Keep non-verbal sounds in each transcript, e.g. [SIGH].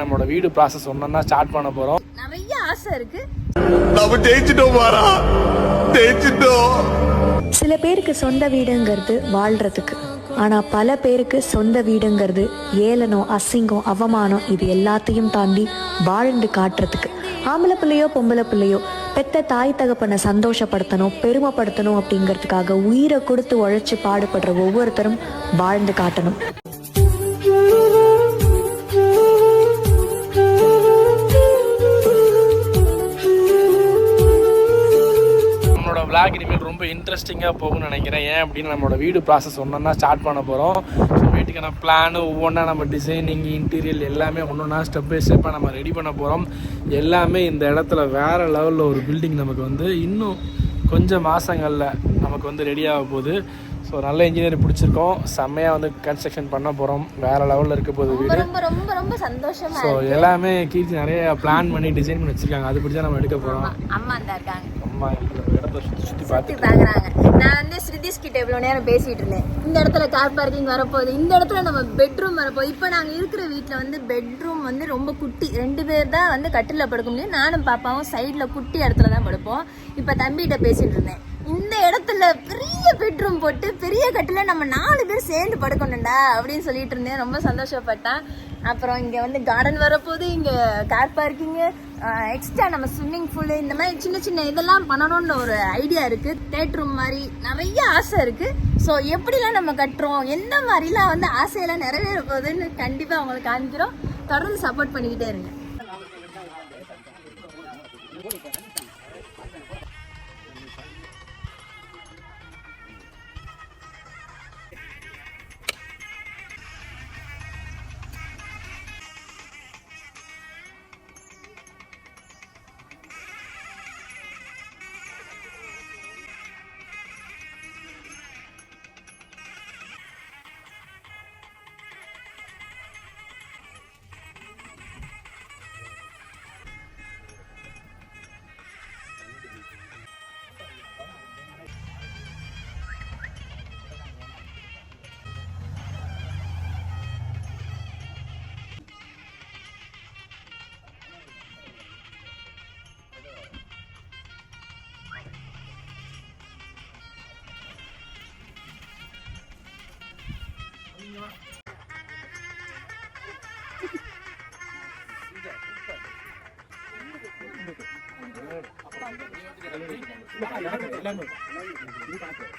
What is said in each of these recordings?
நம்மளோட வீடு ப்ராசஸ் ஒன்றா ஸ்டார்ட் பண்ண போகிறோம் நிறைய ஆசை இருக்கு. நம்ம ஜெயிச்சிட்டோம் மாறா ஜெயிச்சிட்டோம். சில பேருக்கு சொந்த வீடுங்கிறது வாழ்றதுக்கு. ஆனா பல பேருக்கு சொந்த வீடுங்கிறது ஏளனம் அசிங்கம் அவமானம் இது எல்லாத்தையும் தாண்டி வாழ்ந்து காட்டுறதுக்கு. ஆம்பளை பிள்ளையோ பொம்பளை பிள்ளையோ பெத்த தாய் தகப்பனை சந்தோஷப்படுத்தணும் பெருமைப்படுத்தணும் அப்படிங்கிறதுக்காக உயிரை கொடுத்து உழைச்சு பாடுபடுற ஒவ்வொருத்தரும் வாழ்ந்து காட்டணும். Vlog இனிமேல் ரொம்ப இன்ட்ரெஸ்டிங்காக போகும்னு நினைக்கிறேன். ஏன் அப்படின்னு நம்மளோட வீடு ப்ராசஸ் ஒன்றா ஸ்டார்ட் பண்ண போகிறோம் ஸோ வீட்டுக்கான பிளான் ஒவ்வொன்றா நம்ம டிசைனிங் இன்டீரியல் எல்லாமே ஒன்றா ஸ்டெப் பை ஸ்டெப்பாக நம்ம ரெடி பண்ண போகிறோம் எல்லாமே இந்த இடத்துல வேறு லெவலில் ஒரு பில்டிங் நமக்கு வந்து இன்னும் கொஞ்சம் மாதங்களில் நமக்கு வந்து ரெடி ஆக போகுது. ஸோ நல்ல இன்ஜினியர் பிடிச்சிருக்கோம். செம்மையாக வந்து கன்ஸ்ட்ரக்ஷன் பண்ண போகிறோம் வேறு லெவலில் இருக்க போகுது வீடு. ரொம்ப ரொம்ப ரொம்ப சந்தோஷமா ஸோ எல்லாமே கீர்த்தி நிறைய பிளான் பண்ணி டிசைன் பண்ணி வச்சுருக்காங்க. அது பிடிச்சா நம்ம எடுக்க போகிறோம் அம்மா அம்மா இந்த சுற்றி பார்த்து சுத்தி பாக்குறாங்க. நான் வந்து ஸ்ருதிஷ் கிட்ட இவ்வளவு நேரம் பேசிட்டு இருந்தேன். இந்த இடத்துல கார் பார்க்கிங் வரப்போகுது. இந்த இடத்துல நம்ம பெட்ரூம் வரப்போகுது. இப்போ நாங்க இருக்கிற வீட்ல வந்து பெட்ரூம் வந்து ரொம்ப குட்டி. ரெண்டு பேர் தான் வந்து கட்டில படுக்க முடியும். நானும் பாப்பாவும் சைடுல குட்டி இடத்துல தான் படுப்போம். இப்போ தம்பிகிட்ட பேசிட்டு இருந்தேன். இந்த இடத்துல பெரிய பெட்ரூம் போட்டு பெரிய கட்டில நம்ம நாலு பேர் சேர்ந்து படுக்கணும்டா அப்படின்னு சொல்லிட்டு இருந்தேன். ரொம்ப சந்தோஷப்பட்டேன். அப்புறம் இங்கே வந்து கார்டன் வரப்போது இங்கே கார் பார்க்கிங்கு எக்ஸ்ட்ரா நம்ம ஸ்விம்மிங் பூலு இந்த மாதிரி சின்ன சின்ன இதெல்லாம் பண்ணணும்னு ஒரு ஐடியா இருக்குது தேட்ரூம் மாதிரி நிறைய ஆசை இருக்குது ஸோ எப்படிலாம் நம்ம கட்டுறோம்? எந்த மாதிரிலாம் வந்து ஆசையெல்லாம் நிறைவேற போகுதுன்னு கண்டிப்பாக அவங்களுக்கு காமிக்கிறோம். தொடர்ந்து சப்போர்ட் பண்ணிக்கிட்டே இருங்க. لا لا لا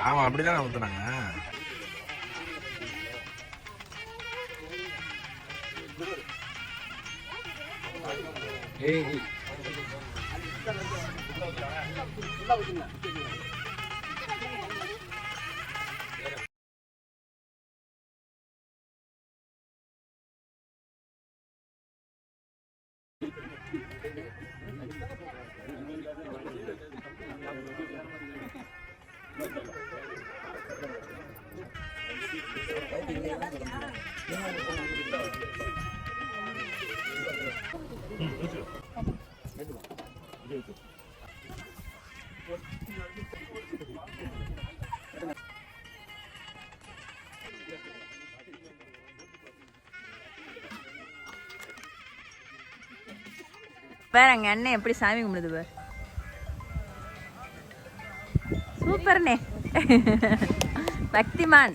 ஆமாம் அப்படி தானே ஊற்றுனாங்க ஏய். வேற எங்க அண்ணன் எப்படி சாமி கும்பிடுது பார். சூப்பர்ண்ணே. [LAUGHS] பக்திமான்.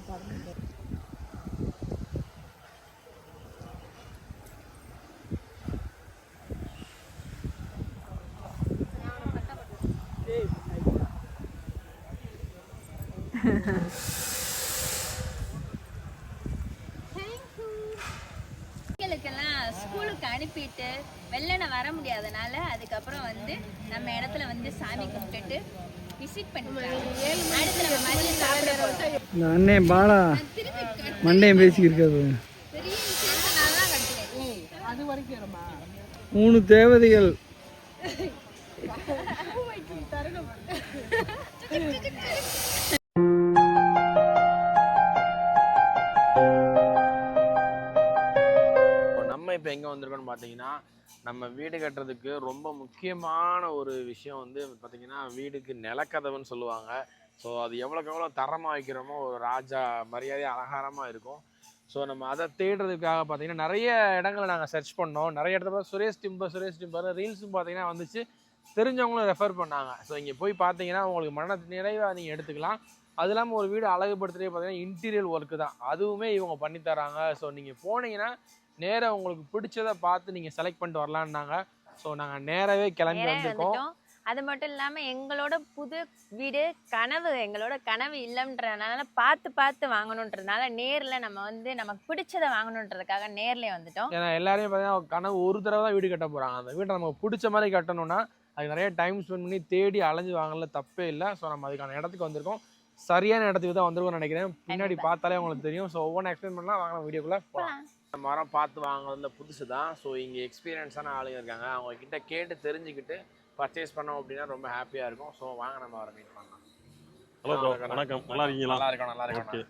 அனுப்பிட்டு வெள்ளன வர முடியாதனால அதுக்கப்புறம் வந்து நம்ம இடத்துல வந்து சாமி கும்பிட்டுட்டு விசிட் பண்ணிக்கலாம். அடுத்து நம்ம மதியம் சாப்பிட போறோம். இந்த அண்ணே பாலா மண்டையும் பேசிக்கிருக்காது மூணு தேவதைகள். இப்போ எங்கே வந்திருக்கோன்னு பார்த்தீங்கன்னா நம்ம வீடு கட்டுறதுக்கு ரொம்ப முக்கியமான ஒரு விஷயம் வந்து பார்த்தீங்கன்னா வீடுக்கு நிலக்கதவுன்னு சொல்லுவாங்க. ஸோ அது எவ்வளோக்கு எவ்வளோ தரமாக வைக்கிறோமோ ஒரு ராஜா மரியாதை அலங்காரமாக இருக்கும். ஸோ நம்ம அதை தேடுறதுக்காக பார்த்தீங்கன்னா நிறைய இடங்களை நாங்கள் சர்ச் பண்ணோம். நிறைய இடத்துல பார்த்தா சுரேஷ் டிம்பர் சுரேஷ் டிம்பர் ரீல்ஸும் பார்த்தீங்கன்னா வந்துச்சு. தெரிஞ்சவங்களும் ரெஃபர் பண்ணாங்க. ஸோ இங்கே போய் பார்த்தீங்கன்னா உங்களுக்கு மன நிறைவாக நீங்கள் எடுத்துக்கலாம். அது இல்லாமல் ஒரு வீடு அழகுபடுத்துகிட்டே பார்த்தீங்கன்னா இன்டீரியர் ஒர்க்கு தான். அதுவுமே இவங்க பண்ணி தராங்க. ஸோ நீங்கள் போனீங்கன்னா நேராக உங்களுக்கு பிடிச்சதை பார்த்து நீங்கள் செலக்ட் பண்ணிட்டு வரலான்னாங்க. ஸோ நாங்கள் நேராகவே கிளம்பி வந்திருக்கோம். வந்துட்டோம். அது மட்டும் இல்லாம எங்களோட புது வீடு கனவு எங்களோட கனவு இல்லைன்றதுனால பார்த்து பார்த்து வாங்கணுன்றதுனால நேர்ல நம்ம வந்து நமக்கு பிடிச்சதை வாங்கணுன்றதுக்காக நேர்ல வந்துட்டோம். ஏன்னா எல்லாரையும் பார்த்தீங்கன்னா கனவு ஒரு தடவை தான் வீடு கட்ட போகிறாங்க அந்த வீட்டை நமக்கு பிடிச்ச மாதிரி கட்டணும்னா அதுக்கு நிறைய டைம் ஸ்பெண்ட் பண்ணி தேடி அலைஞ்சு வாங்கல தப்பே இல்லை. ஸோ நம்ம அதுக்கான இடத்துக்கு வந்திருக்கோம். சரியான இடத்துக்கு தான் வந்திருக்கோம்னு நினைக்கிறேன். பின்னாடி. பார்த்தாலே உங்களுக்கு தெரியும். ஸோ ஒவ்வொன்றும் எக்ஸ்பிளைன் பண்ணலாம். வாங்க வீடியோக்குள்ளே போகலாம். மரம் பார்த்து வாங்குறதுல புதுசு தான். ஸோ இங்கே எக்ஸ்பீரியன்ஸான ஆளுங்க இருக்காங்க. அவங்க கிட்ட கேட்டு தெரிஞ்சுக்கிட்டு பர்ச்சேஸ் பண்ணோம் அப்படின்னா ரொம்ப ஹாப்பியாக இருக்கும். ஸோ வாங்க நம்ம அவரை மீட் பண்ணலாம். ஹலோ வணக்கம் நல்லா இருக்கீங்களா? நல்லா இருக்கோம் நல்லா இருக்கோம்.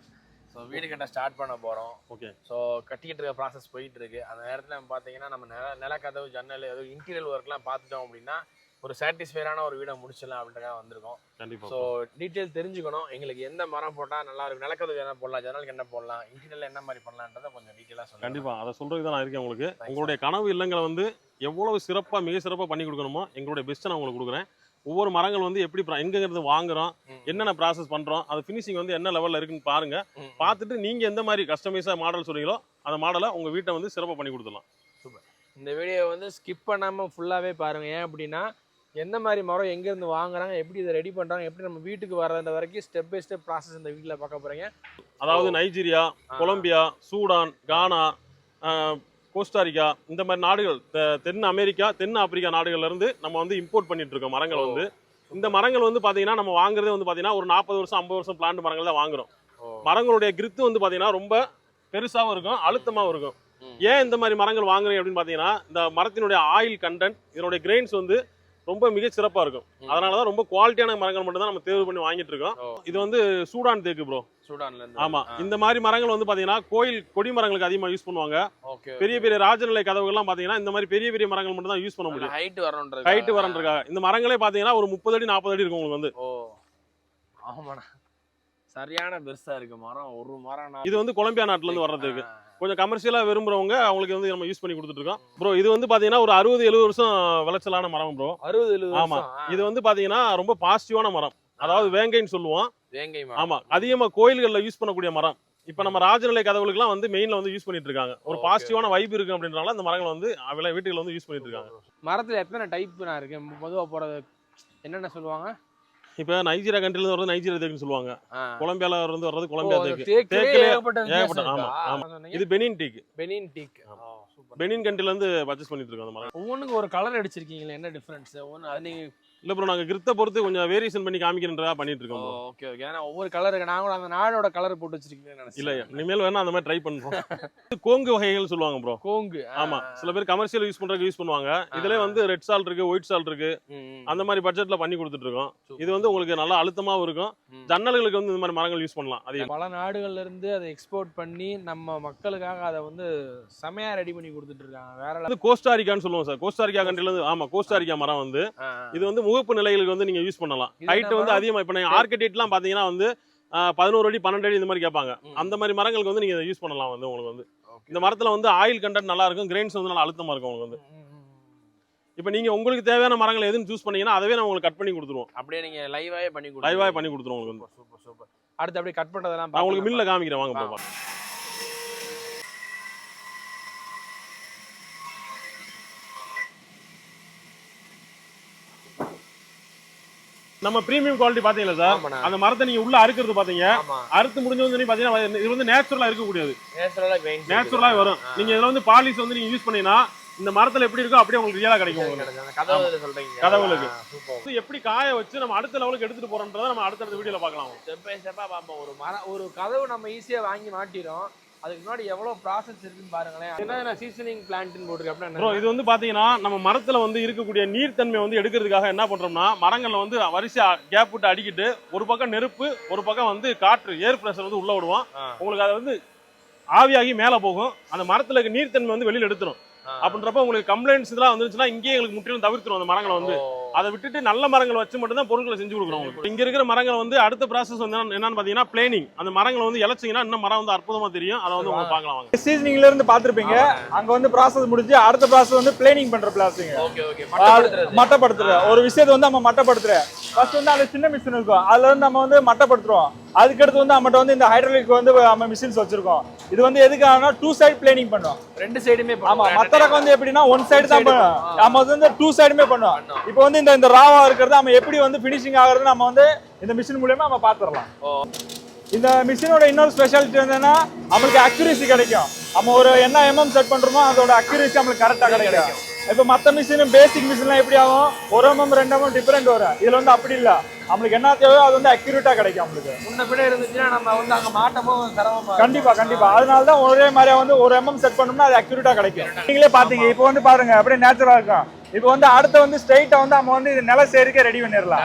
ஸோ வீடு கட்ட ஸ்டார்ட் பண்ண போகிறோம் ஓகே ஸோ கட்டிக்கிட்டு இருக்க ப்ராசஸ் போயிட்டு இருக்கு. அந்த நேரத்தில் பார்த்தீங்கன்னா நம்ம நில நிலக்கதவு ஜன்னல் ஏதோ இன்டீரியல் ஒர்க்லாம் பார்த்துட்டோம் அப்படின்னா ஒரு சாட்டிஸ்ஃபைடான ஒரு வீடை முடிச்சிடலாம் அப்படின்றக்காக வந்திருக்கோம். கண்டிப்பா ஸோ டீட்டெயில் தெரிஞ்சுக்கணும். எங்களுக்கு எந்த மரம் போட்டால் நல்லா இருக்கும் நிலக்கதவு என்ன போடலாம் ஜன்னலுக்கு என்ன போடலாம் இன்டீரியல் என்ன மாதிரி பண்ணலான்றதை கொஞ்சம் டீட்டெயிலாக சொல்லுங்க. கண்டிப்பா. அதை சொல்றதுக்கு தான் நான் இருக்கேன் உங்களுக்கு. உங்களுடைய கனவு இல்லங்களை வந்து எவ்வளவு சிறப்பா மிக சிறப்பா பண்ணி கொடுக்கணுமோ எங்களுடைய பெஸ்ட்டை நான் உங்களுக்கு கொடுக்குறேன். ஒவ்வொரு மரங்கள் வந்து எப்படி pra- எங்க இருந்து வாங்குறோம். என்னென்ன ப்ராசஸ் பண்றோம் அது ஃபினிஷிங் வந்து என்ன லெவல்ல இருக்குன்னு பாருங்க. பார்த்துட்டு நீங்க எந்த மாதிரி கஸ்டமைஸா மாடல் சொல்றீங்களோ அந்த மாடலை உங்க வீட்டை வந்து சிறப்பா பண்ணி கொடுத்துடலாம். இந்த வீடியோ வந்து ஸ்கிப் பண்ணாமல் ஃபுல்லாகவே பாருங்க. ஏன் அப்படின்னா எந்த மாதிரி மரம் எங்கேருந்து வாங்குறாங்க எப்படி இதை ரெடி பண்ணுறாங்க எப்படி நம்ம வீட்டுக்கு வர்றது வரைக்கும் ஸ்டெப் பை ஸ்டெப் ப்ராசஸ் இந்த வீட்டில் பார்க்க போகிறீங்க அதாவது Nigeria Colombia Sudan Ghana Costa Rica இந்த மாதிரி நாடுகள் தென் அமெரிக்கா தென் ஆப்பிரிக்கா நாடுகள்ல இருந்து நம்ம வந்து இம்போர்ட் பண்ணிட்டு இருக்கோம் மரங்கள் வந்து. இந்த மரங்கள் வந்து பாத்தீங்கன்னா நம்ம வாங்குறதே வந்து பாத்தீங்கன்னா ஒரு நாற்பது வருஷம் ஐம்பது வருஷம் பிளான்ட் மரங்கள் தான் வாங்குறோம். மரங்களுடைய கிரித்து வந்து பாத்தீங்கன்னா ரொம்ப பெருசாவும் இருக்கும் அழுத்தமாவும் இருக்கும். ஏன் இந்த மாதிரி மரங்கள் வாங்குறேன் அப்படின்னு பாத்தீங்கன்னா இந்த மரத்தினுடைய ஆயில் கண்டென்ட் இதனுடைய கிரெயின்ஸ் வந்து ரொம்ப மிக சிறப்பா இருக்கும். அதனாலதான் ரொம்ப குவாலிட்டியான மரங்கள் மட்டும் தான் நம்ம தேர்வு பண்ணி வாங்கிட்டு இருக்கோம். இது வந்து சூடான் தேக்கு ப்ரோ சூடான்ல இருந்து ஆமா இந்த மாதிரி மரங்கள் வந்து பாத்தீங்கன்னா கோயில் கொடி மரங்களுக்கு அதிகமா யூஸ் பண்ணுவாங்க. பெரிய பெரிய ராஜநிலை கதவுகள்லாம் பாத்தீங்கன்னா இந்த மாதிரி பெரிய பெரிய மரங்கள் மட்டும் தான் யூஸ் பண்ண முடியும். ஹைட் வரணுன்றது ஹைட் இந்த மரங்களே பாத்தீங்கன்னா ஒரு முப்பது அடி நாற்பது அடி இருக்கும் உங்களுக்கு வந்து. ஆமாண்ணா. சரியான பெருசா இருக்கு மரம். ஒரு மரம் இது வந்து கொலம்பியா நாட்டுல இருந்து வர்றதுக்கு. கொஞ்சம் கமர்ஷியலா விரும்புறவங்க அவங்களுக்கு வந்து நம்ம யூஸ் பண்ணி கொடுத்துட்டு இருக்கோம் ப்ரோ இது வந்து பாத்தீங்கன்னா ஒரு அறுபது எழுபது வருஷம் விளைச்சலான மரம் ப்ரோ அறுபது எழுபது ஆமா. வருஷம். இது வந்து பாத்தீங்கன்னா ரொம்ப பாசிட்டிவான மரம். அதாவது வேங்கைன்னு சொல்லுவோம். வேங்கை மரம். ஆமா. அதிகமா கோயில்கள்ல யூஸ் பண்ணக்கூடிய மரம். இப்ப நம்ம ராஜநிலை கதவுகளுக்குலாம் வந்து மெயின்ல வந்து யூஸ் பண்ணிட்டு இருக்காங்க ஒரு பாசிட்டிவான வைப் இருக்கு அப்படின்றனால இந்த மரங்கள் வந்து அவள வீட்டுகள் வந்து யூஸ் பண்ணிட்டு இருக்காங்க மரத்துல எத்தனை டைப் நான் இருக்கு பொதுவா போறது என்னென்ன சொல்லுவாங்க? இப்ப நைஜீரியா கண்ட்ரில இருந்து வர்றது நைஜீரியா தேக்குன்னு சொல்லுவாங்க. கொலம்பியால இருந்து வர்றது கொலம்பியா தேக்கு. தேக்கிலே ஏகப்பட்ட ஆமா? ஆமா. இது Benin teak Benin teak Benin கண்ட்ரில இருந்து பர்ச்சேஸ் பண்ணிட்டு இருக்கோம் அந்த மரம். ஒவ்வொன்றுக்கு ஒரு கலர் அடிச்சிருக்கீங்களே என்ன டிஃபரன்ஸ் ஒன்று அது நீங்க இல்ல ப்ரோ நாங்க கிரித்த பொறுத்து கொஞ்சம் வேரியேஷன் பண்ணி காமிக்கிறதா பண்ணிட்டு இருக்கோம் bro. ஓகே ஓகே ஏன்னா ஒவ்வொரு கலர் நான் கூட அந்த நாடோட கலர் போட்டு வச்சிருக்கீங்கன்னு இல்ல இனிமேல் வேணா அந்த மாதிரி ட்ரை இது கோங்கு வகைகள் சொல்லுவாங்க ப்ரோ கோங்கு ஆமா. சில பேர் கமர்ஷியல் யூஸ் பண்றதுக்கு யூஸ் பண்ணுவாங்க. இதுல வந்து ரெட் சால்ட் இருக்கு ஒயிட் சால்ட் இருக்கு. அந்த மாதிரி பட்ஜெட்ல பண்ணி கொடுத்துட்டு இருக்கோம். இது வந்து உங்களுக்கு நல்லா அழுத்தமாவும் இருக்கும். ஜன்னல்களுக்கு வந்து இந்த மாதிரி மரங்கள் யூஸ் பண்ணலாம். அது பல நாடுகள்ல இருந்து அதை எக்ஸ்போர்ட் பண்ணி நம்ம மக்களுக்காக அதை வந்து செமையா ரெடி பண்ணி கொடுத்துட்டு இருக்காங்க. வேற. வந்து கோஸ்டாரிக்கான்னு சொல்லுவோம் சார் கோஸ்டாரிக்கா கண்ட்ரில இருந்து ஆமா கோஸ்டாரிக்கா மரம் வந்து. இது வந்து முகப்பு நிலைகளுக்கு வந்து நீங்க யூஸ் பண்ணலாம் ஹைட் வந்து மரம்? அதிகமா இப்ப நீங்க ஆர்கிடெக்ட்லாம் பாத்தீங்கன்னா வந்து பதினோரு அடி பன்னெண்டு அடி இந்த மாதிரி கேட்பாங்க. அந்த மாதிரி மரங்களுக்கு வந்து நீங்க யூஸ் பண்ணலாம் வந்து உங்களுக்கு வந்து. இந்த மரத்துல வந்து ஆயில் கண்டென்ட் நல்லா இருக்கும் கிரெயின்ஸ் வந்து நல்லா அழுத்தமா இருக்கும் உங்களுக்கு வந்து. இப்போ நீங்க உங்களுக்கு தேவையான மரங்கள் எதுன்னு சூஸ் பண்ணீங்கன்னா அதவே நான் உங்களுக்கு கட் பண்ணி கொடுத்துருவோம் அப்படியே நீங்க லைவாவே பண்ணி கொடுங்க லைவாக பண்ணி கொடுத்துருவோம் உங்களுக்கு சூப்பர் சூப்பர் அடுத்து அப்படியே கட் பண்றதெல்லாம் நான் உங்களுக்கு பார்க்கலாம். மில்ல காமிக்கிறேன் வாங்க வாங்க. போப்பா நம்ம பிரீமியம் குவாலிட்டி பாத்தீங்களா சார். அந்த மரத்தை நீங்க உள்ள அறுக்கிறது பாத்தீங்க அறுத்து முடிஞ்ச வந்து பாத்தீங்கன்னா இது வந்து நேச்சுரலா நேச்சுரலா கிரைண்ட் நேச்சுரலா வரும். நீங்க இதுல வந்து பாலிஷ் வந்து நீங்க யூஸ் பண்ணீங்கன்னா இந்த மரத்துல எப்படி இருக்கோ அப்படியே உங்களுக்கு ரியலா கிடைக்கும் கதவுகளுக்கு. எப்படி காய வச்சு நம்ம அடுத்த லெவலுக்கு எடுத்துட்டு போறோம்ன்றத நம்ம அடுத்தடுத்த வீடியோல பார்க்கலாம். ஸ்டெப் பை ஸ்டெப்பா பார்ப்போம். ஒரு மரம் ஒரு கதவு நம்ம ஈஸியா வாங்கி மாட்டிடும் அதுக்கு முன்னாடி எவ்வளவு ப்ராசஸ் இருக்குன்னு பாருங்களேன். என்ன சீசனிங் பிளான்ட்னு போட்டுருக்கு ப்ரோ அப்படின்னா இது வந்து பாத்தீங்கன்னா நம்ம மரத்துல வந்து இருக்கக்கூடிய நீர்த்தன்மை வந்து எடுக்கிறதுக்காக என்ன பண்றோம்னா மரங்கள்ல வந்து வரிசையா கேப் விட்டு அடிக்கிட்டு ஒரு பக்கம் நெருப்பு ஒரு பக்கம் வந்து காற்று ஏர் பிரஷர் வந்து உள்ள விடுவோம். உங்களுக்கு அது வந்து ஆவியாகி மேல போகும். அந்த மரத்துல இருக்க நீர்த்தன்மை வந்து வெளியில எடுத்துரும். அப்படின்றப்ப உங்களுக்கு கம்ப்ளைண்ட்ஸ் இதெல்லாம் வந்துச்சுன்னா இங்கேயே எங்களுக்கு முற்றிலும் தவிர்த்துரும் அந்த மரங்களை வந்து. அதை விட்டுட்டு நல்ல மரங்கள் வச்சு மட்டும் தான் பொருட்களை செஞ்சு கொடுக்குறோம் உங்களுக்கு. இங்க இருக்கிற மரங்கள் வந்து அடுத்த ப்ராசஸ் வந்து என்னன்னு- பாத்தீங்கன்னா பிளேனிங் அந்த மரங்களை வந்து இழைச்சிங்கன்னா இன்னும் மரம் வந்து அற்புதமா தெரியும். அதை வந்து உங்களுக்கு பார்க்கலாம் வாங்க. சீசனிங்ல இருந்து பாத்திருப்பீங்க அங்க வந்து ப்ராசஸ் முடிஞ்சு அடுத்த ப்ராசஸ் வந்து பிளேனிங் பண்ற பிளாஸ்டிங் ஓகே ஓகே. மட்டப்படுத்துறது. மட்டப்படுத்துற ஒரு விஷயத்தை வந்து நம்ம மட்டப்படுத்துற ஃபர்ஸ்ட் வந்து அந்த சின்ன மிஷின் இருக்கும். அதுல இருந்து நம்ம வந்து மட்டப்படுத்துறோம். அதுக்கடுத்து வந்து நம்மகிட்ட வந்து இந்த ஹைட்ராலிக் வந்து நம்ம மிஷின்ஸ் வச்சிருக்கோம். இது வந்து எதுக்காகனா டூ சைடு பிளேனிங் பண்ணும். ரெண்டு சைடுமே ஆமா மத்த ரகம் வந்து எப்படின்னா ஒன் சைடு தான் பண்ணும். நம்ம வந்து டூ சைடுமே பண்ணுவோம் இப்போ வந்து இந்த இந்த ராவா இருக்கிறது நம்ம எப்படி வந்து ஃபினிஷிங் ஆகுறது நம்ம வந்து இந்த மிஷின் மூலியமா நம்ம பாத்துரலாம் இந்த மிஷினோட இன்னொரு ஸ்பெஷாலிட்டி என்னன்னா நம்மளுக்கு அக்யூரேசி கிடைக்கும். நம்ம ஒரு என்ன எம்எம் செட் பண்றோமோ அதோட அக்யூரேசி நம்மளுக்கு கரெக்டா கிடைக்கும். இப்போ மற்ற மிஷின் பேசிக் மிஷின்லாம் எப்படி ஆகும் ஒரு எம்எம் ரெண்டு எம்எம் டிஃபரெண்ட் வரும். இதுல வந்து அப்படி இல்ல. நம்மளுக்கு என்ன தேவையோ அது வந்து அக்யூரேட்டா கிடைக்கும் நம்மளுக்கு. முன்ன பின்ன இருந்துச்சுன்னா நம்ம வந்து அங்க மாட்டமும் சிரமமா கண்டிப்பா கண்டிப்பா. அதனால தான் ஒரே மாதிரியா வந்து ஒரு எம்எம் செட் பண்ணோம்னா அது அக்யூரேட்டா கிடைக்கும். நீங்களே பாத்தீங்க இப்போ வந்து பாருங்க அப்படியே நேச்சுரலா இருக்கும். இப்போ வந்து அடுத்து வந்து ஸ்ட்ரைட்டா வந்து நம்ம வந்து இது நில சேருக்கே ரெடி பண்ணிடலாம்.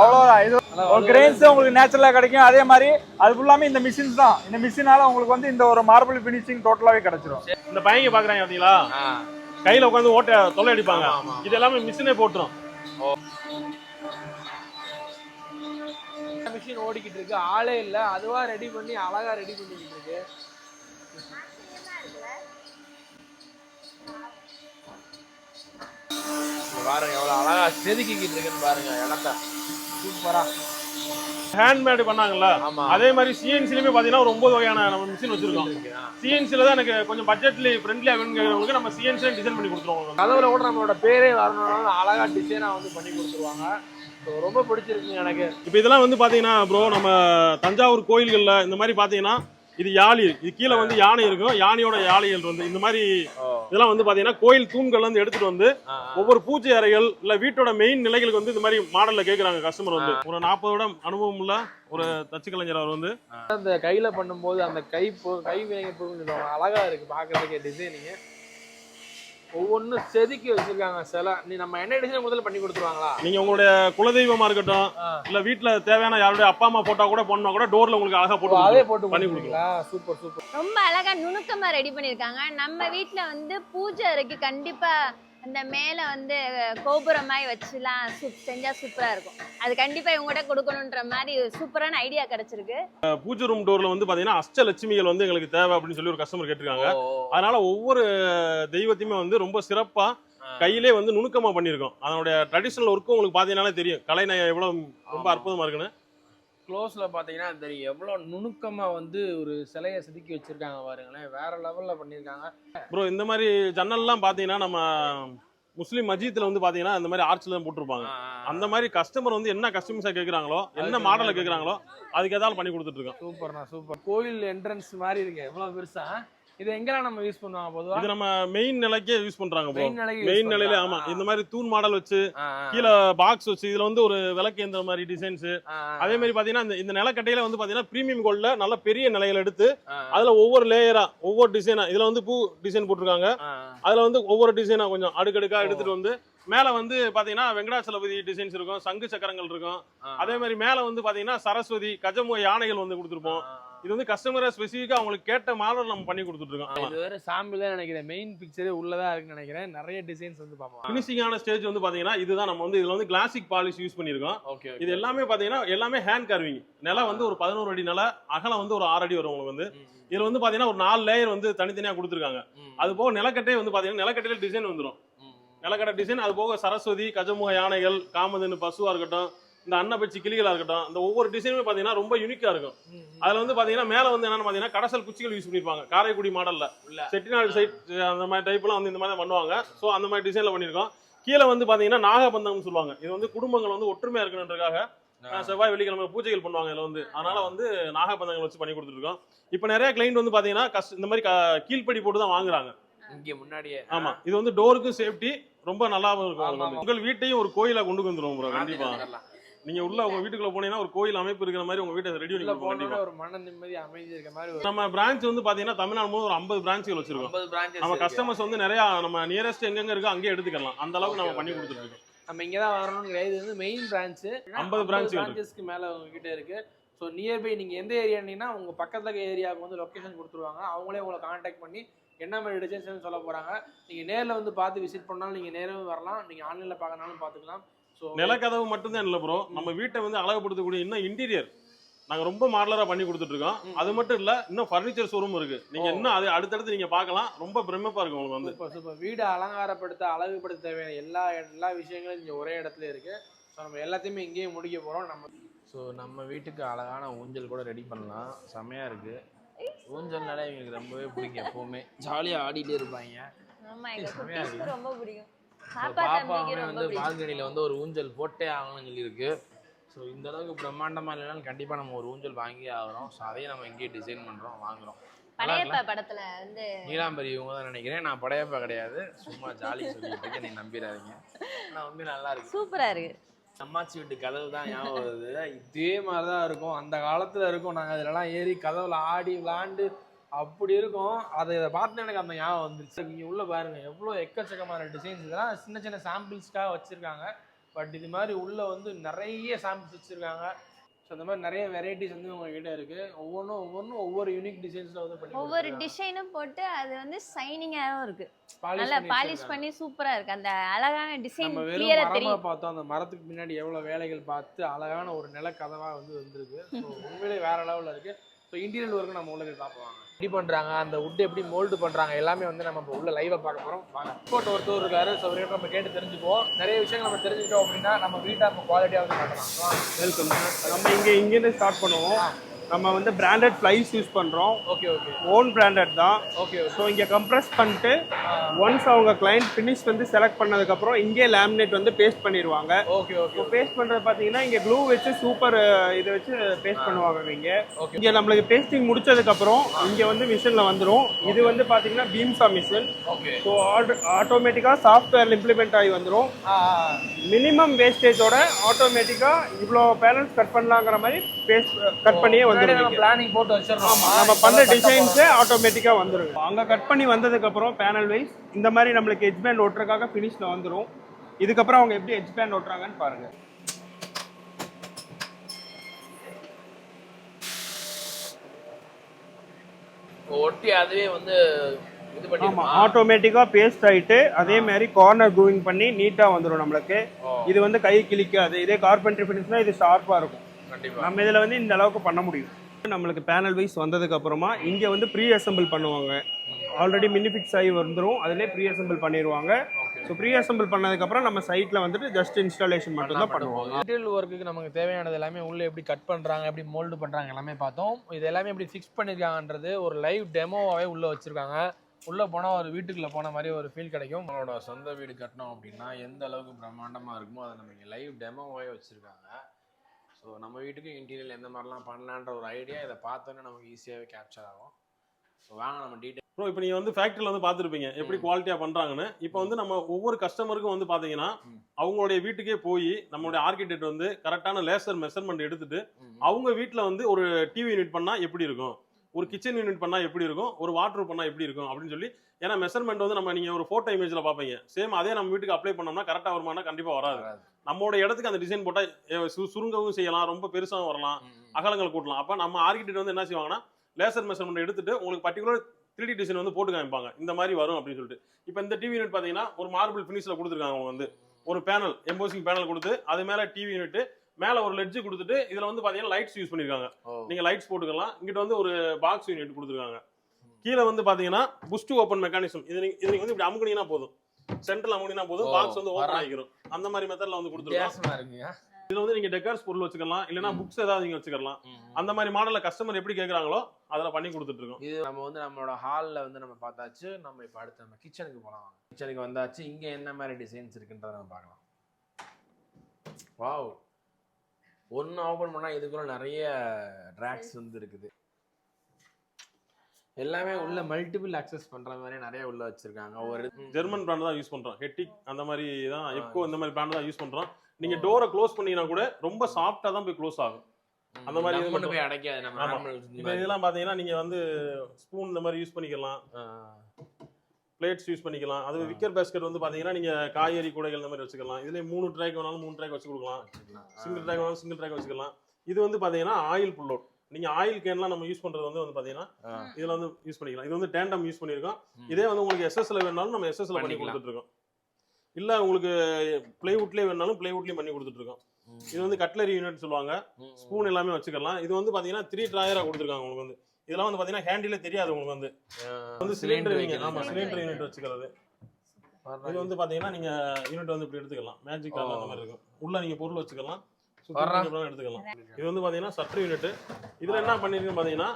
அவ்வளவுதான். இது ஒரு கிரெயின்ஸ் உங்களுக்கு நேச்சுரலா கிடைக்கும். அதே மாதிரி அது ஃபுல்லாமே இந்த மிஷின்ஸ் தான். இந்த மிஷினால உங்களுக்கு வந்து இந்த ஒரு மார்பிள் ஃபினிஷிங் டோட்டலாவே கிடைச்சிரும். இந்த பையங்க பாக்குறாங்க பாத்தீங்களா? கையில உட்காந்து ஓட்ட தொலை அடிப்பாங்க. இது எல்லாமே மிஷினே போட்டுரும். மிஷின் ஓடிக்கிட்டு இருக்கு ஆளே இல்ல. அதுவா ரெடி பண்ணி அழகா ரெடி பண்ணிக்கிட்டு இருக்கு பாருங்க எவ்வளவு அழகா செதுக்கிக்கிட்டு இருக்குன்னு பாருங்க இடத்த. சூப்பரா. ஹேண்ட்மேடு பண்ணாங்கல்ல? அதே மாதிரி சிஎன்சிலுமே பாத்தீங்கன்னா ஒரு ஒன்பது வகையான நம்ம மிஷின் வச்சிருக்கோம். சிஎன்சில தான் எனக்கு கொஞ்சம் பட்ஜெட்ல ஃப்ரெண்ட்லியா வேணும்னு கேட்கறவங்களுக்கு நம்ம சிஎன்சில டிசைன் பண்ணி கொடுத்துருவோம். கதவுல கூட நம்மளோட பேரே வரணும்னாலும் அழகா டிசைனா வந்து பண்ணி கொடுத்துருவாங்க. ரொம்ப பிடிச்சிருக்குங்க எனக்கு. இப்போ இதெல்லாம் வந்து பாத்தீங்கன்னா ப்ரோ நம்ம தஞ்சாவூர் கோயில்கள்ல இந்த மாதிரி பாத்தீங்கன்னா இது யாழி இது கீழே வந்து யானை இருக்கும். யானையோட யாழிகள் வந்து இந்த மாதிரி இதெல்லாம் வந்து பாத்தீங்கன்னா கோயில் தூண்கள்ல இருந்து எடுத்துட்டு வந்து ஒவ்வொரு பூஜை அறைகள் இல்ல வீட்டோட மெயின் நிலைகளுக்கு வந்து இந்த மாதிரி மாடல்ல கேக்குறாங்க கஸ்டமர் வந்து. ஒரு நாற்பதோட அனுபவம் உள்ள ஒரு தச்சு கலைஞர் அவர் வந்து. அந்த கையில பண்ணும்போது அந்த கை கை வினைப்பு அழகா இருக்கு பாக்குறதுக்கு டிசைனிங் ஒவ்வொன்றும் செதுக்கி வச்சிருக்காங்க சில. நீ நம்ம என்ன டிசைன் முதல்ல பண்ணி கொடுத்துருவாங்களா? நீங்க உங்களுடைய குலதெய்வமா இருக்கட்டும். இல்ல வீட்ல தேவையான யாருடைய அப்பா அம்மா போட்டோ கூட பண்ணா கூட டோர்ல உங்களுக்கு அழகா போட்டு அதே. போட்டு பண்ணி கொடுக்குறீங்களா சூப்பர் சூப்பர். ரொம்ப அழகா நுணுக்கமா ரெடி பண்ணிருக்காங்க நம்ம வீட்ல வந்து பூஜை அறைக்கு கண்டிப்பா அந்த மேல வந்து கோபுரம் மாதிரி வச்சுலாம் சூப் செஞ்சா சூப்பரா இருக்கும். அது கண்டிப்பா இவங்ககிட்ட கொடுக்கணுன்ற மாதிரி சூப்பரான ஐடியா கிடைச்சிருக்கு. பூஜை ரூம் டோர்ல வந்து பாத்தீங்கன்னா அஷ்டலட்சுமிகள் வந்து எங்களுக்கு தேவை அப்படின்னு சொல்லி ஒரு கஸ்டமர் கேட்டிருக்காங்க. அதனால ஒவ்வொரு தெய்வத்தையுமே வந்து ரொம்ப சிறப்பா கையிலே வந்து நுணுக்கமா பண்ணியிருக்கோம். அதனுடைய ட்ரெடிஷனல் ஒர்க்கும் உங்களுக்கு பாத்தீங்கன்னாலே தெரியும். கலைநயம் எவ்வளவு ரொம்ப ஆமா. அற்புதமா இருக்குன்னு. க்ளோஸ்ல பாத்தீங்கன்னா தெரியும் எவ்வளவு நுணுக்கமா வந்து ஒரு சிலையை செதுக்கி வச்சிருக்காங்க பாருங்களேன். வேற லெவல்ல பண்ணிருக்காங்க ப்ரோ இந்த மாதிரி ஜன்னல்லாம் பாத்தீங்கன்னா நம்ம முஸ்லீம் மஜீத்ல வந்து பாத்தீங்கன்னா இந்த மாதிரி ஆர்ச்சில் தான் போட்டிருப்பாங்க. அந்த மாதிரி கஸ்டமர் வந்து என்ன கஸ்டமர்ஸா கேக்குறாங்களோ என்ன அதுக்கு மாடலை மாதிரி கேக்குறாங்களோ அதுக்கு ஏதாவது பண்ணி கொடுத்துட்டு இருக்கோம் சூப்பர்ண்ணா சூப்பர் கோயில் என்ட்ரன்ஸ் மாதிரி இருக்கு எவ்வளவு பெருசா? இது எங்கெல்லாம் நம்ம யூஸ் பண்ணுவாங்க பொதுவா? இது நம்ம மெயின் நிலைக்கே யூஸ் பண்றாங்க மெயின் நிலைக்கு மெயின் நிலையில ஆமா. இந்த மாதிரி தூண் மாடல் வச்சு கீழே பாக்ஸ் வச்சு இதுல வந்து ஒரு விளக்கு இந்த மாதிரி டிசைன்ஸ் அதே மாதிரி பாத்தீங்கன்னா இந்த இந்த நிலக்கட்டையில வந்து பாத்தீங்கன்னா பிரீமியம் கோல்ட்ல நல்ல பெரிய நிலையில எடுத்து அதுல ஒவ்வொரு லேயரா ஒவ்வொரு டிசைனா இதுல வந்து பூ டிசைன் போட்டிருக்காங்க. அதுல வந்து ஒவ்வொரு டிசைனா கொஞ்சம் அடுக்கடுக்கா எடுத்துட்டு வந்து மேல வந்து பாத்தீங்கன்னா வெங்கடாச்சலபதி டிசைன்ஸ் இருக்கும் சங்கு சக்கரங்கள் இருக்கும். அதே மாதிரி மேல வந்து பாத்தீங்கன்னா சரஸ்வதி கஜமுக யானைகள் வந்து கொடுத்துருப்போம். இது வந்து கஸ்டமரை ஸ்பெசிஃபிக்கா அவங்களுக்கு கேட்ட மாடல் நம்ம பண்ணி கொடுத்துட்டு இருக்கோம் இது வேற சாம்பிள் தான் நினைக்கிறேன். மெயின் பிக்சரே உள்ளதா இருக்குன்னு நினைக்கிறேன். நிறைய டிசைன்ஸ் வந்து பார்ப்போம். பினிஷிங்கான ஸ்டேஜ் வந்து பாத்தீங்கன்னா இதுதான் நம்ம வந்து இதுல வந்து கிளாசிக் பாலிஷ் யூஸ் பண்ணிருக்கோம் ஓகே இது எல்லாமே பாத்தீங்கன்னா எல்லாமே ஹேண்ட் கார்விங் நிலம் வந்து ஒரு பதினோரு அடி நில அகலம் வந்து ஒரு ஆறு அடி வரும் உங்களுக்கு வந்து. இதுல வந்து பாத்தீங்கன்னா ஒரு நாலு லேயர் வந்து தனித்தனியா கொடுத்துருக்காங்க. அது போக நிலக்கட்டை வந்து பாத்தீங்கன்னா நிலக்கட்டையில டிசைன் வந்துடும் நிலக்கடை டிசைன் அது போக சரஸ்வதி கஜமுக யானைகள் காமதேனு பசுவா இருக்கட்டும் இந்த அன்னப்பச்சி கிளிகளா இருக்கட்டும் இந்த ஒவ்வொரு டிசைனுமே பாத்தீங்கன்னா ரொம்ப யூனிக்கா இருக்கும். அதுல வந்து பாத்தீங்கன்னா மேல வந்து என்னன்னு பாத்தீங்கன்னா கடசல் குச்சிகள் யூஸ் பண்ணிருப்பாங்க. காரைக்குடி மாடல்ல. செட்டிநாடு சைட் அந்த மாதிரி டைப்லாம் வந்து இந்த மாதிரி பண்ணுவாங்க. சோ அந்த மாதிரி டிசைன்ல பண்ணிருக்கோம். கீழே வந்து பாத்தீங்கன்னா நாகபந்தம்னு சொல்லுவாங்க. இது வந்து குடும்பங்கள் வந்து ஒற்றுமையா இருக்கணுன்றதுக்காக அஹ், செவ்வாய் வெள்ளிக்கிழமை பூஜைகள் பண்ணுவாங்க இதுல வந்து. அதனால வந்து நாகபந்தங்கள் வச்சு பண்ணி கொடுத்துருக்கோம். இப்போ நிறைய கிளைண்ட் வந்து பாத்தீங்கன்னா கஷ்ட இந்த மாதிரி கீழ்ப்படி போட்டு தான் வாங்குறாங்க. இங்க முன்னாடியே. ஆமா. இது வந்து டோருக்கும் சேஃப்டி ரொம்ப நல்லாவும் இருக்கும். உங்கள் வீட்டையும் ஒரு கோயிலா கொண்டு வந்துரும் ப்ரோ கண்டிப்பா. நீங்க உள்ள உங்க வீட்டுக்குள்ள போனீங்கன்னா ஒரு கோயில் அமைப்பு இருக்கிற மாதிரி உங்க வீட்டை ரெடி பண்ணி கண்டிப்பா. ஒரு மன நிம்மதி அமைதி இருக்க மாதிரி நம்ம பிரான்ச் வந்து பாத்தீங்கன்னா தமிழ்நாடு முழுவதும் ஒரு ஐம்பது பிரான்ச்சுகள் வச்சிருக்கோம். ஐம்பது நம்ம கஸ்டமர்ஸ் வந்து நிறைய நம்ம நியரஸ்ட் எங்கெங்க இருக்கோ அங்கேயே எடுத்துக்கலாம். அந்த அளவுக்கு நம்ம பண்ணி கொடுத்துட்டு இருக்கோம். நம்ம இங்கே தான் கிடையாது. இது வந்து மெயின் 50 branch இருக்கு. பிரான்ச்சஸ்க்கு மேலே உங்ககிட்ட இருக்கு. ஸோ நியர்பை நீங்கள் எந்த ஏரியானீங்கன்னா உங்கள் பக்கத்துல இருக்க ஏரியாவுக்கு வந்து லொக்கேஷன் கொடுத்துருவாங்க. அவங்களே உங்களை காண்டாக்ட் பண்ணி என்ன மாதிரி டிசைன்ஸ் சொல்ல போகிறாங்க நீங்கள் நேரில் வந்து பார்த்து விசிட் பண்ணாலும் நீங்கள் நேரில் வரலாம். நீங்கள் ஆன்லைனில் பார்க்கறனாலும் பார்த்துக்கலாம். நிலக்கதவு மட்டும்தான் இல்லை ப்ரோ நம்ம வீட்டை வந்து அழகுபடுத்தக்கூடிய இன்னும் இன்டீரியர் நாங்க ரொம்ப மாடலரா பண்ணி கொடுத்துட்டு இருக்கோம் ம். அது மட்டும் இல்ல இன்னும் ஃபர்னிச்சர் ஷோரூம் இருக்கு. நீங்க ஓ. இன்னும் அது அடுத்தடுத்து நீங்க பார்க்கலாம். ரொம்ப பிரமிப்பா இருக்கும் உங்களுக்கு வந்து. சூப்பர் சூப்பர் வீடை அலங்காரப்படுத்த அழகுபடுத்த தேவையான எல்லா எல்லா விஷயங்களும் இங்கே ஒரே இடத்துல இருக்கு. ஸோ நம்ம எல்லாத்தையுமே இங்கேயே முடிக்க போகிறோம் நம்ம ஸோ நம்ம வீட்டுக்கு அழகான ஊஞ்சல் கூட ரெடி பண்ணலாம். செமையாக இருக்கு. ஊஞ்சல்னாலே எங்களுக்கு ரொம்பவே பிடிக்கும் எப்பவுமே. ஜாலியாக ஆடிட்டே இருப்பாங்க. ஆமா எங்க செமையா குட்டீஸ்க்கு இருக்கு. ரொம்ப பிடிக்கும். So, பாப்பா பாப்பா தம்பிக்கு அவனே ரொம்ப வந்து பால்கனியில் வந்து ஒரு ஊஞ்சல் போட்டே ஆகணும்னு சொல்லியிருக்கு. ஸோ இந்த அளவுக்கு பிரம்மாண்டமாக இல்லைனாலும் கண்டிப்பாக நம்ம ஒரு ஊஞ்சல் வாங்கி ஆகிறோம் ஸோ அதையும் நம்ம இங்கேயே டிசைன் பண்ணுறோம் வாங்குறோம்? படையப்பா படத்துல வந்து நீலாம்பரி இவங்க தான் நினைக்கிறேன். நான் படையப்பா கிடையாது. சும்மா ஜாலி சொல்லிட்டு இருக்கேன். நீ நம்பிடாதீங்க. நான் உண்மையை நல்லா இருக்கு. சூப்பரா இருக்கு. அம்மாச்சி வீட்டு கதவு தான் ஞாபகம் வருது. இதே மாதிரி தான் இருக்கும். அந்த காலத்துல இருக்கும். நாங்கள் அதிலலாம் ஏறி கதவுல ஆடி விளாண்டு அப்படி இருக்கும். அதை இதை பார்த்து எனக்கு அந்த ஞாபகம் வந்துருச்சு. இங்கே உள்ள பாருங்க எவ்வளோ எக்கச்சக்கமான டிசைன்ஸ் இதெல்லாம் சின்ன சின்ன சாம்பிள்ஸ்க்காக வச்சிருக்காங்க. பட் இது மாதிரி உள்ள வந்து நிறைய சாம்பிள்ஸ் வச்சிருக்காங்க. ஸோ அந்த மாதிரி நிறைய வெரைட்டிஸ் வந்து உங்ககிட்ட இருக்கு. ஒவ்வொன்றும் ஒவ்வொன்றும் ஒவ்வொரு யூனிக் டிசைன்ஸ்ல வந்து பண்ணி ஒவ்வொரு டிசைனும் போட்டு அது வந்து ஷைனிங்காகவும் இருக்கு. பாலிஷ் நல்லா பாலிஷ் பண்ணி சூப்பரா இருக்கு. அந்த அழகான டிசைன் நம்ம வெறும் கிளியரா மரமா தெரியும். பார்த்தோம். அந்த மரத்துக்கு பின்னாடி எவ்வளவு வேலைகள் பார்த்து அழகான ஒரு நிலக்கதவா வந்து வந்திருக்கு. ஸோ உண்மையிலே வேற லெவல்ல இருக்கு. ஸோ இன்டீரியர் ஒர்க்கு நம்ம உள்ள போய் பார்ப்போம். ரெடி பண்றாங்க? அந்த வுட் எப்படி மோல்டு பண்றாங்க? எல்லாமே வந்து நம்ம இப்போ உள்ள லைவா பார்க்க போறோம். வாங்க. எக்ஸ்போர்ட் ஒருத்தர் இருக்காரு. ஸோ அவர்கிட்ட நம்ம கேட்டு தெரிஞ்சுப்போம் நிறைய விஷயங்கள் நம்ம தெரிஞ்சுக்கிட்டோம் அப்படின்னா நம்ம வீட்டை நம்ம குவாலிட்டியாக வந்து காட்டலாம். வெல்கம் நம்ம இங்கே இங்கேருந்து ஸ்டார்ட் பண்ணுவோம். நம்ம வந்து பிராண்டட் ஃப்ளைஸ் யூஸ் பண்ணுறோம் ஓகே ஓகே ஓன் பிராண்டட் தான். ஓகே ஸோ இங்கே கம்ப்ரஸ் பண்ணிட்டு ஒன்ஸ் அவங்க கிளைண்ட் ஃபினிஷ் வந்து செலக்ட் பண்ணதுக்கப்புறம் இங்கே லேமினேட் வந்து பேஸ்ட் பண்ணிடுவாங்க. ஓகே ஓகே பேஸ்ட் பண்ணுறது பார்த்தீங்கன்னா இங்கே க்ளூ வச்சு சூப்பர் இதை வச்சு பேஸ்ட் பண்ணுவாங்க இங்கே. இங்கே நம்மளுக்கு பேஸ்டிங் முடிச்சதுக்கப்புறம் இங்கே வந்து மிஷினில் வந்துடும் இது வந்து பார்த்தீங்கன்னா பீம்சா மிஷின் ஓகே ஸோ ஆட்டோமேட்டிக்காக சாஃப்ட்வேர் இம்ப்ளிமெண்ட் ஆகி வந்துடும் மினிமம் வேஸ்டேஜோட ஆட்டோமேட்டிக்காக இவ்வளோ பேலன்ஸ் கட் பண்ணலாங்கிற மாதிரி பேஸ்ட் கட் பண்ணியே வந்துடும் பிளானிங் போட்டு வச்சிடறோம். நம்ம பண்ண டிசைன்ஸே ஆட்டோமேட்டிக்காக வந்துடும் அங்கே கட் பண்ணி வந்ததுக்கப்புறம் பேனல் வைஸ் இந்த மாதிரி நம்மளுக்கு எட்ஜ் பேண்ட் ஒட்டுறதுக்காக ஃபினிஷில் வந்துடும் இதுக்கப்புறம் அவங்க எப்படி எட்ஜ் பேண்ட் ஒட்டுறாங்கன்னு பாருங்க. ஒட்டி அதுவே வந்து ஆட்டோமேட்டிக்காக பேஸ்ட் ஆகிட்டு அதே மாதிரி கார்னர் க்ரூவிங் பண்ணி நீட்டாக வந்துடும் நம்மளுக்கு. இது வந்து கை கிழிக்காது. இதே கார்பென்ட்ரி ஃபினிஷ்னா இது ஷார்ப்பாக இருக்கும். நம்ம இதில் வந்து இந்த அளவுக்கு பண்ண முடியும். நம்மளுக்கு பேனல் வைஸ் வந்ததுக்கு அப்புறமா இங்கே வந்து ப்ரீ அசெம்பிள் பண்ணுவாங்க. ஆல்ரெடி மினிஃபிக்ஸ் ஆகி வந்துடும் அதிலே ப்ரீ அசெம்பிள் பண்ணிடுவாங்க ஸோ ப்ரீ அசெம்பிள் பண்ணதுக்கப்புறம் நம்ம சைட்டில் வந்துட்டு ஜஸ்ட் இன்ஸ்டாலேஷன் மட்டும் தான் பண்ணுவாங்க மெட்டீரியல் ஒர்க்குக்கு நமக்கு தேவையானது எல்லாமே உள்ள எப்படி கட் பண்றாங்க எப்படி மோல்டு பண்றாங்க எல்லாமே பார்த்தோம். இது எல்லாமே எப்படி ஃபிக்ஸ் பண்ணிருக்காங்கன்றது ஒரு லைவ் டெமோவாவே உள்ள வச்சிருக்காங்க. உள்ள போனா ஒரு வீட்டுக்குள்ள போன மாதிரி ஒரு ஃபீல் கிடைக்கும். நம்மளோட சொந்த வீடு கட்டணும் அப்படின்னா எந்த அளவுக்கு பிரம்மாண்டமா இருக்குமோ அதை நம்ம இங்கே லைவ் டெமோவாவே வச்சிருக்காங்க. ஸோ நம்ம வீட்டுக்கு இன்டீரியல் எந்த மாதிரிலாம் பண்ணலான்ற ஒரு ஐடியா இதை பார்த்தோன்னே நமக்கு ஈஸியாகவே கேப்சர் ஆகும். ஸோ வாங்க நம்ம டீட்டெயில் ப்ரோ இப்போ நீங்க வந்து ஃபேக்டரியில் வந்து பார்த்துருப்பீங்க எப்படி குவாலிட்டியா பண்றாங்கன்னு. இப்போ வந்து நம்ம ஒவ்வொரு கஸ்டமருக்கும் வந்து பாத்தீங்கன்னா ம். அவங்களுடைய வீட்டுக்கே போய் நம்மளுடைய ஆர்கிடெக்ட் வந்து கரெக்டான லேசர் மெஷர்மெண்ட் எடுத்துட்டு அவங்க வீட்டில் வந்து ஒரு டிவி யூனிட் பண்ணா எப்படி இருக்கும்? ஒரு கிச்சன் யூனிட் பண்ணா எப்படி இருக்கும்? ஒரு வாட்டர் பண்ணா எப்படி இருக்கும்? அப்படின்னு சொல்லி ஏன்னா மெஷர்மெண்ட் வந்து நம்ம நீங்க ஒரு போட்டோ இமேஜ்ல பார்ப்பீங்க. சேம் அதே நம்ம வீட்டுக்கு அப்ளை பண்ணோம்னா கரெக்டா வருமானா கண்டிப்பா வராது. நம்மளோட இடத்துக்கு அந்த டிசைன் போட்டா எ, சு- சுருங்கவும் செய்யலாம் ரொம்ப பெருசாகவும் வரலாம் அகலங்கள் கூட்டலாம். அப்ப நம்ம ஆர்கிடெக்ட் வந்து என்ன செய்வாங்கன்னா லேசர் மெஷர்மெண்ட் எடுத்துட்டு உங்களுக்கு பர்டிகுலர் த்ரீ டிசைன் வந்து போட்டு காமிப்பாங்க. இந்த மாதிரி வரும் அப்படின்னு சொல்லிட்டு. இப்போ இந்த டிவி யூனிட் பாத்தீங்கன்னா ஒரு மார்பிள் ஃபினிஷ்ல கொடுத்துருக்காங்க அவங்க வந்து. ஒரு பேனல் எம்போசிங் பேனல் கொடுத்து அது மேல டிவி யூனிட் மேல ஒரு லெட்ஜ் கொடுத்துட்டு இதுல வந்து பாத்தீங்கன்னா லைட்ஸ் யூஸ் பண்ணிருக்காங்க. நீங்க லைட்ஸ் போட்டுக்கலாம். இங்கிட்ட வந்து ஒரு பாக்ஸ் யூனிட் கொடுத்துருக்காங்க. கீழே வந்து பாத்தீங்கன்னா புஷ் டு ஓப்பன் மெக்கானிசம் இது நீங்க இது நீங்க வந்து இப்படி அமுக்குனீங்கன்னா போதும். சென்ட்ரல் அமுக்குனீங்கன்னா போதும். பாக்ஸ் வந்து ஓப்பன். ஆகிரும் அந்த மாதிரி மெத்தட்ல வந்து இருக்குங்க. இதுல வந்து நீங்க டெக்கர்ஸ் பொருள் வச்சுக்கலாம். இல்லைன்னா புக்ஸ் ஏதாவது நீங்க வச்சுக்கலாம். அந்த மாதிரி மாடல்ல கஸ்டமர் எப்படி கேக்குறாங்களோ அதில் பண்ணி கொடுத்துட்டு இருக்கோம் இது நம்ம வந்து நம்மளோட ஹாலில் வந்து நம்ம பார்த்தாச்சு. நம்ம இப்போ அடுத்து நம்ம கிச்சனுக்கு போகலாம் கிச்சனுக்கு வந்தாச்சு. இங்கே என்ன மாதிரி டிசைன்ஸ் இருக்குன்றத நம்ம பார்க்கலாம். வாவ் ஒன்று ஓப்பன் பண்ணால் இதுக்குள்ள நிறைய ட்ராக்ஸ் வந்து இருக்குது எல்லாமே உள்ள மல்டிபிள் அக்சஸ் பண்ற மாதிரி நிறைய உள்ள வச்சிருக்காங்க. ஒரு ஜெர்மன் பிராண்ட் தான் யூஸ் பண்றோம். ஹெட்டிக் அந்த மாதிரி தான் எப்கோ இந்த மாதிரி பிராண்ட் தான் யூஸ் பண்றோம். நீங்க டோரை க்ளோஸ் பண்ணீங்கன்னா கூட ரொம்ப சாஃப்டா தான் போய் க்ளோஸ் ஆகும். அந்த மாதிரி இது மட்டும். போய் அடைக்காது. நம்ம. இதெல்லாம் பாத்தீங்கன்னா நீங்க வந்து ஸ்பூன் இந்த மாதிரி யூஸ் பண்ணிக்கலாம். பிளேட்ஸ் யூஸ் பண்ணிக்கலாம். அது விக்கர் பேஸ்கெட் வந்து பாத்தீங்கன்னா நீங்க காய்கறி கூடைகள் இந்த மாதிரி வச்சுக்கலாம். இதுல மூணு ட்ராக் வேணாலும் மூணு ட்ராக் வச்சு கொடுக்கலாம். சிங்கிள் ட்ராக் வேணாலும் சிங்கிள் ட்ராக் வச்சுக்கலாம். இது வந்து பாத்தீங்கன்னா ஆயில் புல் அவுட் நீங்க ஆயில் கேன்லாம் நம்ம யூஸ் பண்றது வந்து வந்து பாத்தீங்கன்னா. இதுல வந்து யூஸ் பண்ணிக்கலாம். இது வந்து டேண்டம் யூஸ் பண்ணிருக்கோம். இதே வந்து உங்களுக்கு எஸ்எஸ்ல வேணாலும் நம்ம எஸ்எஸ்ல பண்ணி. கொடுத்துட்டு இருக்கோம் இல்ல உங்களுக்கு பிளைவுட்லயே வேணாலும் பிளைவுட்லயும் பண்ணி கொடுத்துட்டு இருக்கோம் இது வந்து கட்லரி யூனிட் சொல்லுவாங்க. ஸ்பூன் எல்லாமே வச்சுக்கலாம். இது வந்து பாத்தீங்கன்னா த்ரீ ட்ராயரா கொடுத்துருக்காங்க உங்களுக்கு வந்து. இதெல்லாம் வந்து பாத்தீங்கன்னா ஹேண்டிலே தெரியாது உங்களுக்கு வந்து. வந்து சிலிண்டர் நீங்க வைக்கலாம். ஆமா சிலிண்டர் யூனிட் வச்சுக்கிறது. இது வந்து பாத்தீங்கன்னா நீங்க யூனிட் வந்து இப்படி எடுத்துக்கலாம். மேஜிக் அந்த மாதிரி இருக்கும். உள்ள நீங்க பொருள் வச்சுக்கலாம். எடுத்துக்கலாம். இது வந்து பாத்தீங்கன்னா சட்டர் யூனிட் இதுல என்ன பண்ணிருக்கோம் பாத்தீங்கன்னா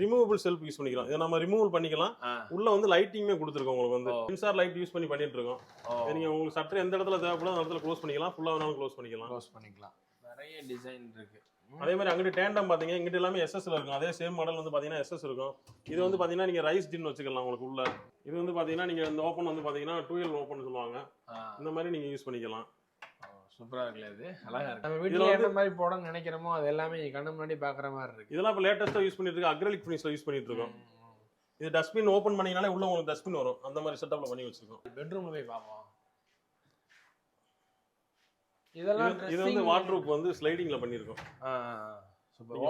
ரிமூவபிள் செல்ஃப் யூஸ் பண்ணிக்கலாம். இதை நம்ம ரிமூவல் பண்ணிக்கலாம். உள்ள வந்து லைட்டிங்குமே கொடுத்துருக்கோம் உங்களுக்கு வந்து. மின்சார் லைட் யூஸ் பண்ணி பண்ணிட்டு இருக்கோம் நீங்க உங்களுக்கு சட்டர் எந்த இடத்துல தேவைப்படுதோ அந்த இடத்துல க்ளோஸ் பண்ணிக்கலாம். ஃபுல்லா வேணாலும் க்ளோஸ் பண்ணிக்கலாம். க்ளோஸ் பண்ணிக்கலாம். நிறைய டிசைன் இருக்கு. அதே மாதிரி அங்கிட்டு டேண்டம் பாத்தீங்க இங்கிட்ட எல்லாமே எஸ்எஸ்ல இருக்கும். அதே சேம் மாடல் வந்து பாத்தீங்கன்னா எஸ்எஸ் இருக்கும். இது வந்து பாத்தீங்கன்னா நீங்க ரைஸ் டின் வச்சுக்கலாம் உங்களுக்கு உள்ள. இது வந்து பாத்தீங்கன்னா நீங்க இந்த ஓப்பன் வந்து பாத்தீங்கன்னா டூயல் ஓப்பன் சொல்லுவாங்க. இந்த மாதிரி நீங்க யூஸ் பண்ணிக்கலாம். சூப்பரா இருக்குல்ல இது. அழகா இருக்கு. நம்ம வீட்டுல என்ன மாதிரி போடணும்னு நினைக்கிறோமோ அது எல்லாமே கண்ணு முன்னாடி பாக்குற மாதிரி இருக்கு. இதெல்லாம் இப்போ லேட்டஸ்ட்டாக யூஸ் பண்ணிட்டு இருக்க அக்ரலிக் ஃபினிஷ்ல யூஸ் பண்ணிட்டு இருக்கோம். இது டஸ்ட்பின் ஓப்பன் பண்ணீங்கனாலே உள்ள உங்களுக்கு டஸ்ட்பின் வரும். அந்த மாதிரி செட்டப்ல பண்ணி வச்சிருக்கோம். பெட்ரூம்ல போய் பார்ப்போம். இதெல்லாம் இது- வந்து வாட்ரூப் வந்து ஸ்லைடிங்ல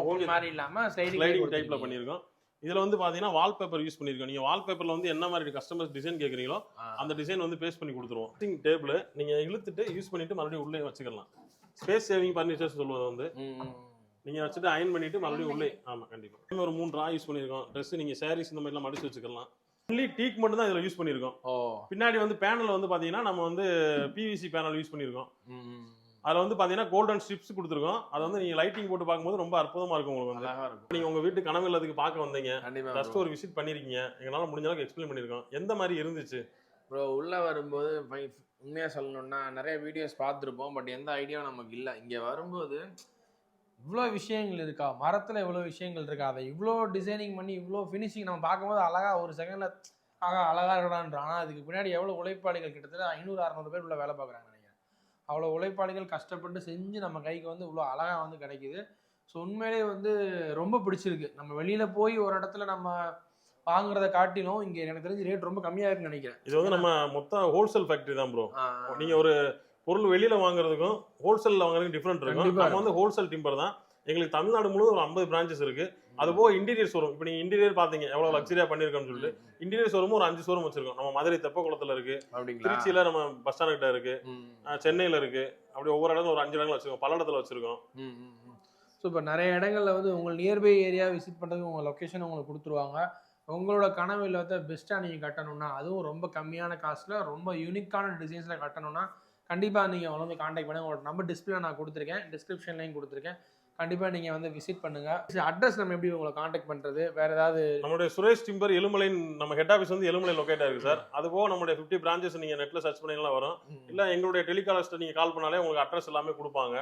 ஓகே- மாதிரி இல்லாம ஸ்லைடிங் டைப்ல பண்ணியிருக்கோம். இதுல வந்து பாத்தீங்கன்னா வால்பேப்பர் யூஸ் பண்ணிருக்கோம் நீங்க வால்பேப்பர்ல வந்து என்ன மாதிரி கஸ்டமர்ஸ் டிசைன் கேக்குறீங்களோ அந்த டிசைன் வந்து பேஸ்ட் பண்ணி கொடுத்துருவோம். சிங் டேபிள் நீங்க இழுத்துட்டு யூஸ் பண்ணிட்டு மறுபடியும் உள்ளே வச்சுக்கலாம். ஸ்பேஸ் சேவிங் ஃபர்னிச்சர்ஸ் சொல்லுவது வந்து. நீங்க வச்சுட்டு அயன் பண்ணிட்டு மறுபடியும் உள்ளே ஆமா கண்டிப்பா. இன்னும் ஒரு மூணு ட்ரா யூஸ் பண்ணிருக்கோம் ட்ரெஸ் நீங்க சாரீஸ் இந்த மாதிரிலாம் மடிச்சு வச்சுக்கலாம். ஒன்லி டீக் மட்டும் தான் இதுல யூஸ் பண்ணிருக்கோம் பின்னாடி வந்து பேனல் வந்து பாத்தீங்கன்னா நம்ம வந்து பிவிசி பேனல் யூஸ் பண்ணிருக்கோம். அதுல வந்து பாத்தீங்கன்னா கோல்டன் ஸ்ட்ரிப்ஸ் கொடுத்துருக்கோம். அது வந்து நீங்க லைட்டிங் போட்டு பார்க்கும்போது ரொம்ப அற்புதமா இருக்கும் உங்களுக்கு வந்து. இருக்கும். நீங்க உங்க வீட்டு கனவு இல்லத்துக்கு பார்க்க வந்தீங்க. ஜஸ்ட் ஒரு விசிட் பண்ணிருக்கீங்க. எங்களால முடிஞ்ச அளவுக்கு எக்ஸ்பிளைன் பண்ணிருக்கோம். எந்த மாதிரி இருந்துச்சு? ப்ரோ உள்ள வரும்போது ஃபை- உண்மையா சொல்லணும்னா நிறைய வீடியோஸ் பார்த்துருப்போம். பட் எந்த ஐடியாவும் நமக்கு இல்லை. இங்க வரும்போது இவ்வளோ விஷயங்கள் இருக்கா? மரத்துல இவ்வளோ விஷயங்கள் இருக்கா? அதை இவ்வளோ டிசைனிங் பண்ணி இவ்வளோ ஃபினிஷிங் நம்ம பார்க்கும்போது அழகா ஒரு செகண்ட்ல ஆகா அழகா இருக்கடான்ற ஆனால் அதுக்கு பின்னாடி எவ்வளோ உழைப்பாளிகள் கிட்டத்தட்ட ஐநூறு அறநூறு பேர் உள்ள வேலை பார்க்குறாங்க. அவ்வளோ உழைப்பாளிகள் கஷ்டப்பட்டு செஞ்சு நம்ம கைக்கு வந்து இவ்வளோ அழகா வந்து கிடைக்குது. ஸோ உண்மையிலேயே வந்து ரொம்ப பிடிச்சிருக்கு. நம்ம வெளியில போய் ஒரு இடத்துல நம்ம வாங்குறத காட்டிலும் இங்க எனக்கு தெரிஞ்சு ரேட் ரொம்ப கம்மியா இருக்குன்னு நினைக்கிறேன். இது வந்து நம்ம மொத்த ஹோல்சேல் ஃபேக்டரி தான் ப்ரோ ஆ, நீங்க ஒரு பொருள் வெளியில வாங்குறதுக்கும் ஹோல்சேல்ல வாங்குறதுக்கும் டிஃப்ரெண்ட் இருக்கும். நம்ம வந்து ஹோல்சேல் டிம்பர் தான். எங்களுக்கு தமிழ்நாடு முழுவதும் ஒரு ஐம்பது பிரான்ச்சஸ் இருக்கு. அது போக இன்டீரியர் ஷோரூம் இப்போ நீங்க இன்டீரியர் பாத்தீங்க எவ்வளவு லக்ஸரியா பண்ணிருக்கோம்னு சொல்லிட்டு இன்டீரியர் ஷோரூம் ஒரு அஞ்சு ஷோரூம் வச்சிருக்கோம். நம்ம மதுரை தெப்பக்குளத்துல இருக்கு. அப்படிங்களா? திருச்சியில நம்ம பஸ் ஸ்டாண்ட் கிட்ட இருக்கு. சென்னையில இருக்கு. அப்படி ஒவ்வொரு இடத்துல ஒரு அஞ்சு இடங்கள் வச்சிருக்கோம். பல்லடத்துல வச்சிருக்கோம். ம், ம், ம். சூப்பர் நிறைய இடங்கள்ல வந்து உங்கள் நியர்பை ஏரியா விசிட் பண்ணுறதுக்கு உங்கள் லொக்கேஷன் உங்களுக்கு கொடுத்துருவாங்க. உங்களோட கனவு இல்லத்தை பெஸ்ட்டாக நீங்கள் கட்டணும்னா அதுவும் ரொம்ப கம்மியான காஸ்ட்டில் ரொம்ப யூனிக்கான டிசைன்ஸில் கட்டணும்னா கண்டிப்பாக நீங்கள் வந்து காண்டாக்ட் பண்ணுங்க உங்களோட நம்பர் டிஸ்பிளே நான் கொடுத்துருக்கேன். டிஸ்கிரிப்ஷன்லையும் கொடுத்துருக்கேன். கண்டிப்பாக நீங்கள் வந்து விசிட் பண்ணுங்கள் அட்ரஸ் நம்ம எப்படி உங்களை காண்டாக்ட் பண்ணுறது வேறு ஏதாவது நம்மளுடைய சுரேஷ் டிம்பர் எலுமலை நம்ம ஹெட் ஆஃபீஸ் வந்து எலுமலை லொக்கேட் ஆயிருக்கு சார். அது போக நம்மளுடைய ஃபிஃப்டி பிரான்ச்சஸ் நீங்க நெட்ல சர்ச் பண்ணீங்கன்னா வரும். இல்ல எங்களுடைய டெலிகாலர்ஸ்ட் நீங்க கால் பண்ணாலே உங்களுக்கு அட்ரஸ் எல்லாமே கொடுப்பாங்க.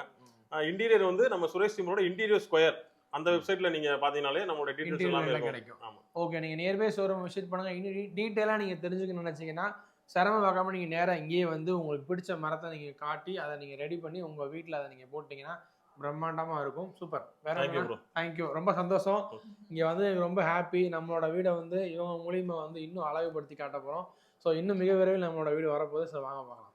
இன்டீரியர் வந்து நம்ம சுரேஷ் டிம்பரோட இன்டீரியர் ஸ்கொயர் அந்த வெப்சைட்ல நீங்க பாத்தீங்கனாலே நம்மளோட டீடைல்ஸ் எல்லாமே கிடைக்கும். ஆமா. ஓகே நீங்கள் நியர்பை ஷோரூம் விசிட் பண்ணுங்கள் இன்னும் டீட்டெயிலாக நீங்கள் தெரிஞ்சுக்கணும்னு நினச்சிங்கன்னா சிரமம் பார்க்காம நீங்கள் நேராக இங்கேயே வந்து உங்களுக்கு பிடிச்ச மரத்தை நீங்கள் காட்டி அதை நீங்கள் ரெடி பண்ணி உங்கள் வீட்டில் அதை நீங்கள் போட்டிங்கன்னா பிரம்மாண்டமாக இருக்கும். சூப்பர் வேற தேங்க்யூ ரொம்ப சந்தோஷம். இங்கே வந்து ரொம்ப ஹாப்பி நம்மளோட வீடை வந்து இவங்க மூலியமா வந்து இன்னும் அழகுபடுத்தி காட்ட போகிறோம் ஸோ இன்னும் மிக விரைவில் நம்மளோட வீடு வரப்போகுது. ஸோ வாங்க பார்க்கலாம்